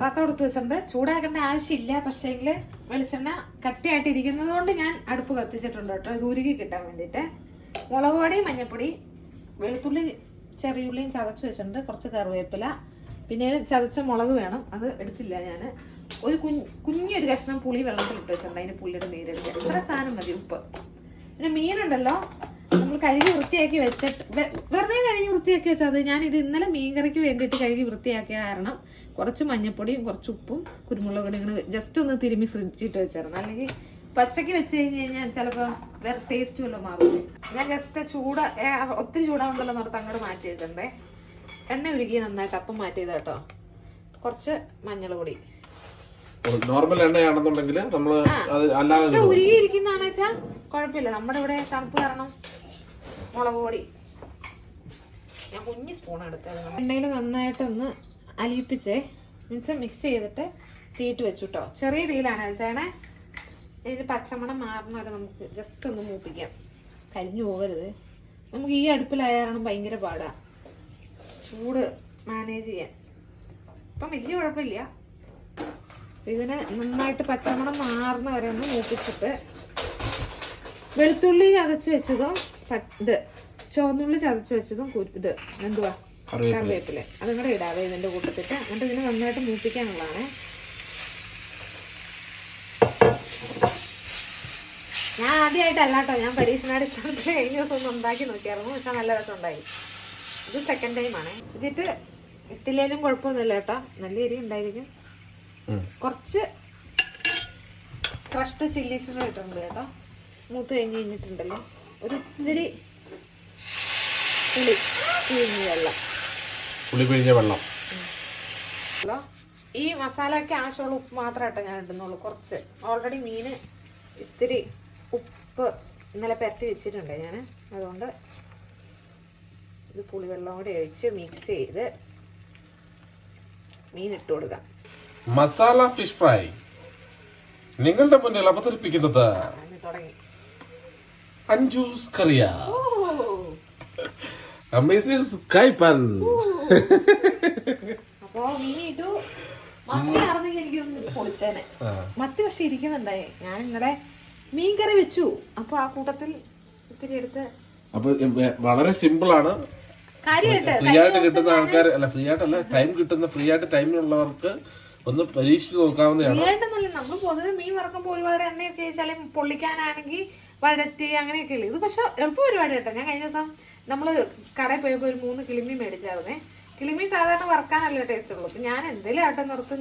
പാത്രം എടുത്ത് വെച്ചിട്ടുണ്ട്. ചൂടാക്കേണ്ട ആവശ്യമില്ല. പക്ഷേങ്കിൽ വെളിച്ചെണ്ണ കട്ടിയായിട്ട് ഇരിക്കുന്നത് കൊണ്ട് ഞാൻ അടുപ്പ് കത്തിച്ചിട്ടുണ്ട് കേട്ടോ. ഉരുകി കിട്ടാൻ വേണ്ടിയിട്ട്. മുളക് പൊടി മഞ്ഞൾപ്പൊടി വെളുത്തുള്ളി ചെറിയുള്ളിയും ചതച്ച് വെച്ചിട്ടുണ്ട്. കുറച്ച് കറിവേപ്പില. പിന്നെ ചതച്ച മുളക് വേണം. അത് എടുത്തില്ല ഞാൻ ഒരു കുഞ്ഞ് കുഞ്ഞൊരു കഷ്ണം പുളി വെള്ളത്തിൽ ഇട്ട് വെച്ചിട്ടുണ്ട്. അതിന് പുള്ളിയുടെ നീരെടുക്കുക ഇത്ര സാധനം മതി ഉപ്പ്. പിന്നെ മീനുണ്ടല്ലോ. കഴുകി വൃത്തിയാക്കി വെച്ചിട്ട് വെറുതെ കഴുകി വൃത്തിയാക്കി വെച്ചാൽ ഞാൻ ഇത് ഇന്നലെ മീൻകറിക്ക് വേണ്ടിയിട്ട് കഴുകി വൃത്തിയാക്കിയ കാരണം കുറച്ച് മഞ്ഞപ്പൊടിയും കുറച്ച് ഉപ്പും കുരുമുളക് ഇങ്ങനെ ജസ്റ്റ് ഒന്ന് തിരുമ്മി ഫ്രിഡ്ജിട്ട് വെച്ചായിരുന്നു. അല്ലെങ്കിൽ പച്ചക്ക് വെച്ച് കഴിഞ്ഞ് കഴിഞ്ഞാൽ ചിലപ്പോൾ വേറെ ടേസ്റ്റ് വല്ലതും മാറും. ഞാൻ ജസ്റ്റ് ചൂട് ഒത്തിരി ചൂടാവുണ്ടല്ലോ എന്നോർത്ത് അങ്ങോട്ട് മാറ്റി വെച്ചിട്ടുണ്ടേ എണ്ണ ഉരുകി നന്നായിട്ട് അപ്പം മാറ്റിയത് കേട്ടോ. കുറച്ച് മഞ്ഞൾ പൊടി നോർമൽ എണ്ണയാണെന്നുണ്ടെങ്കിൽ നമ്മൾ ഉരുകിയിരിക്കുന്നതാണെന്ന് വെച്ചാൽ കുഴപ്പമില്ല. നമ്മുടെ ഇവിടെ തണുപ്പ് കാരണം മുളക് പൊടി. ഞാൻ കുഞ്ഞ് സ്പൂൺ എടുത്തത്. എണ്ണയിൽ നന്നായിട്ടൊന്ന് അലിയിപ്പിച്ചേ. മീൻസ് മിക്സ് ചെയ്തിട്ട് തീയിട്ട് വെച്ചു കേട്ടോ ചെറിയ തീയിലാണ് വെച്ചേണേ ഇതിന് പച്ചമണം മാറുന്ന വരെ നമുക്ക് ജസ്റ്റ് ഒന്ന് മൂപ്പിക്കാം. കരിഞ്ഞു പോകരുത്. നമുക്ക് ഈ അടുപ്പിലായാലാണ് ഭയങ്കര പാടാ. ചൂട് മാനേജ് ചെയ്യാൻ. ഇപ്പം വലിയ കുഴപ്പമില്ല. ഇതിനെ നന്നായിട്ട് പച്ചമണം മാറുന്ന വരെ ഒന്ന് മൂപ്പിച്ചിട്ട് വെളുത്തുള്ളി അതച്ച് വെച്ചതും ഇത് ചുവന്നുള്ളി ചതച്ച് വെച്ചതും ഇത് എന്തുവാ? കറിവേപ്പില. അതും കൂടെ ഇടാതെ ഇതിന്റെ കൂട്ടത്തിട്ട്. എന്നിട്ട് ഇതിനെ നന്നായിട്ട് മൂപ്പിക്കാനുള്ളതാണ്. ഞാൻ ആദ്യമായിട്ടല്ല കേട്ടോ ഞാൻ പരീക്ഷണാടിസ്ഥാനത്തിൽ കഴിഞ്ഞ ദിവസം ഒന്ന് ഉണ്ടാക്കി നോക്കിയായിരുന്നു. പക്ഷെ നല്ല രസമുണ്ടായി. ഇത് സെക്കൻഡ് ടൈം ആണ്. ഇതിട്ട് ഇട്ടില്ലേലും കുഴപ്പമൊന്നുമില്ല കേട്ടോ. നല്ല എരി ഉണ്ടായിരിക്കും. കുറച്ച് ക്രഷ്ഡ് ചില്ലീസ് ഇട്ടിട്ടുണ്ട് കേട്ടോ. മൂത്ത് കഴിഞ്ഞ് കഴിഞ്ഞിട്ടുണ്ടല്ലോ. ഒരു ഇത്തിരി പിഴിഞ്ഞ് വെള്ളം. പുളി പിഴിഞ്ഞ വെള്ളം ഈ മസാലയ്ക്ക് ആവശ്യമുള്ള ഉപ്പ് മാത്രമായിട്ട് ഞാൻ ഇടുന്നുള്ളൂ. കുറച്ച്. ഓൾറെഡി മീന് ഇത്തിരി ഉപ്പ് ഇന്നലെ പരട്ടി വെച്ചിട്ടുണ്ട് ഞാൻ. അതുകൊണ്ട് ഇത് പുളിവെള്ളം കൂടി ഒഴിച്ച് മിക്സ് ചെയ്ത് മീൻ ഇട്ട് കൊടുക്കാം. Masala fish fry. നിങ്ങളുടെ മുന്നിൽ അവതരിപ്പിക്കുന്നത് അഞ്ജൂസ് കറിയ. മിസ്സിസ് കൈപ്പൻ അപ്പോ മീൻ ഇട്ടു മത്തി അറിഞ്ഞെങ്കിൽ എനിക്ക് പൊളിച്ചേനെ. മത്തി പക്ഷെ ഇരിക്കുന്നുണ്ടായി. ഞാൻ ഇന്നലെ മീൻകറി വെച്ചു. അപ്പൊ ആ കൂട്ടത്തിൽ ഇത്തിരി എടുത്ത് അപ്പൊ വളരെ സിമ്പിൾ ആണ്. ഫ്രീ ആയിട്ട് കിട്ടുന്ന ആൾക്കാർ അല്ല ഫ്രീ ആയിട്ടല്ല ടൈം കിട്ടുന്ന ഫ്രീ ആയിട്ട് ടൈമിലുള്ളവർക്ക് ഒന്ന് പരീക്ഷിച്ച് നോക്കാവുന്നതാണ്. ഫ്രീയായിട്ടൊന്നല്ല നമ്മൾ പൊതുവെ മീൻ വറക്കുമ്പോൾ ഒരുപാട് എണ്ണയൊക്കെ ചില പൊള്ളിക്കാനാണെങ്കിൽ വഴത്തി അങ്ങനെയൊക്കെ ഇല്ലേ? ഇത് പക്ഷെ എളുപ്പ പരിപാടി കേട്ടോ. ഞാൻ കഴിഞ്ഞ ദിവസം നമ്മൾ കടയിൽ പോയപ്പോൾ ഒരു മൂന്ന് കിളിമീൻ മേടിച്ചായിരുന്നേ കിളിമീൻ സാധാരണ വറക്കാനല്ലേ ടേസ്റ്റ് ഉള്ളൂ. ഞാൻ എന്തെങ്കിലും ആട്ടം നിർത്തും